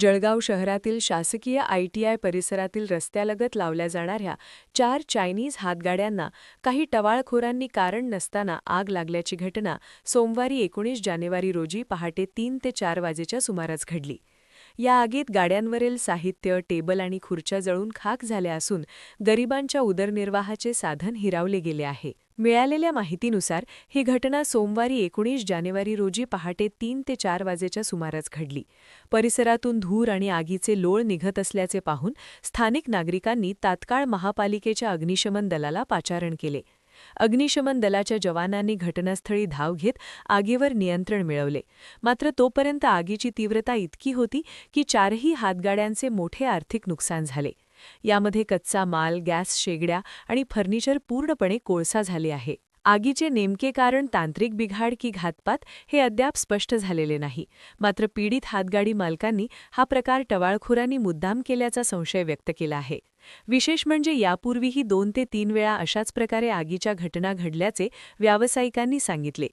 जळगाव शहरातील शासकीय आयटीआय परिसरातील रस्त्यालगत लावल्या जाणाऱ्या चार चायनीज हातगाड्यांना काही टवाळखोरांनी कारण नसताना आग लागल्याची घटना सोमवारी एकोणीस जानेवारी रोजी पहाटे तीन ते चार वाजेच्या सुमारास घडली. या आगीत गाड्यांवरील साहित्य टेबल आणि खुर्च्या जळून खाक झाल्या असून गरिबांच्या उदरनिर्वाहाचे साधन हिरावले गेले आहे. मिळालेल्या माहितीनुसार ही घटना सोमवारी एकोणीस जानेवारी रोजी पहाटे तीन ते चार वाजेच्या सुमारास घडली. परिसरातून धूर आणि आगीचे लोळ निघत असल्याचे पाहून स्थानिक नागरिकांनी तात्काळ महापालिकेच्या अग्निशमन दलाला पाचारण केले. अग्निशमन दलाच्या जवानांनी घटनास्थळी धाव घेत आगीवर नियंत्रण मिळवले. मात्र तोपर्यंत आगीची तीव्रता इतकी होती की चारही हातगाड्यांचे मोठे आर्थिक नुकसान झाले. यामध्ये कच्चा माल गॅस शेगड्या आणि फर्निचर पूर्णपणे कोळसा झाले आहे. आगीचे नेमके कारण तांत्रिक बिघाड की घातपात हे अद्याप स्पष्ट झालेले नाही. मात्र पीडित हातगाडी मालकांनी हा प्रकार टवाळखोरांनी मुद्दाम केल्याचा संशय व्यक्त केला आहे. विशेष म्हणजे यापूर्वीही दोन ते तीन वेळा अशाच प्रकारे आगीच्या घटना घडल्याचे व्यावसायिकांनी सांगितले.